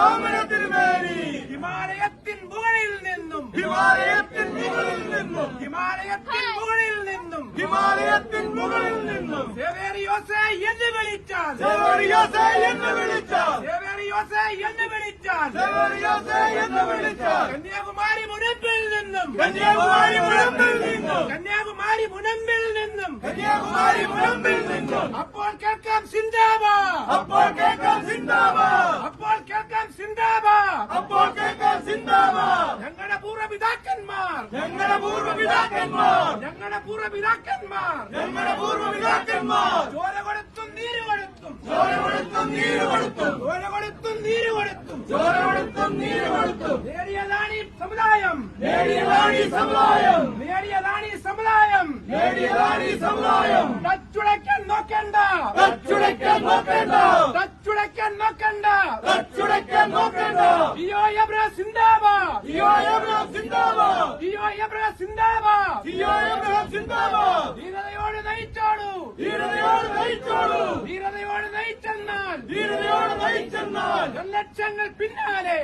ഓമന തിരുമേനി ഹിമാലയത്തിൻ മുകളിൽ നിന്നും. ഹിമാലയത്തിൻ മുകളിൽ നിന്നും. ഹിമാലയത്തിൻ മുകളിൽ നിന്നും. ഹിമാലയത്തിൻ മുകളിൽ നിന്നും. സേവേറിയോസെ എന്ന് വിളിച്ചാൽ. സെവറിയോസെ എന്ന് വിളിച്ചാൽ. സേവേറിയോസെ എന്ന് വിളിച്ചാൽ. സെവറിയോസെ എന്ന് വിളിച്ചാൽ. കന്യാകുമാരി മുനമ്പിൽ നിന്നും. കന്യാകുമാരി മുനമ്പിൽ നിന്നും. കന്യാകുമാരി മുനമ്പിൽ നിന്നും. കന്യാകുമാരി മുനമ്പിൽ നിന്നും. അപ്പോൾ കേൾക്കാം സിന്ദാബാ അപ്പോൾ കേൾക്കാം സിന്ദാബാദ് അപ്പോൾ കേൾക്കാം സിന്ദാബാ അപ്പോൾ കേൾക്കാം സിന്ദാബാദ് ഞങ്ങളുടെ പൂർവപിതാക്കന്മാർ ഞങ്ങളുടെ പൂർവപിതാക്കന്മാർ. ഞങ്ങളുടെ പൂർവപിതാക്കന്മാർ. ഞങ്ങളുടെ പൂർവപിതാക്കന്മാർ. ചോര കൊടുത്തും നീര് കൊടുത്തും. ചോര കൊടുത്തും നീര് കൊടുത്തും. ചോര കൊടുത്തും നീര് കൊടുത്തും. ചോര കൊടുത്തും നീര് കൊടുത്തും. നേടിയതാണ് ഈ സമുദായം. നേടിയതാണ് ഈ സമുദായം. നേടിയതാണ് ഈ സമുദായം. നേടിയതാണ് ഈ സമുദായം. തച്ചുടയ്ക്കാൻ നോക്കണ്ട. തച്ചുടയ്ക്കാൻ നോക്കേണ്ട. തച്ചുടയ്ക്കാൻ നോക്കണ്ട. തച്ചുടയ്ക്കാൻ നോക്കേണ്ട. ഇയോ എബ്ര സിന്ദാബാ ഇയോ ഇയോ സിന്ദാബാ ധീരതയോട് നയിച്ചോളൂ ധീരതയോട് നയിച്ചോളൂ ധീരതയോട് നയിച്ചെന്നാൽ. ധീരതയോട് നയിച്ചെന്നാൽ. ലക്ഷങ്ങൾ പിന്നാലെ.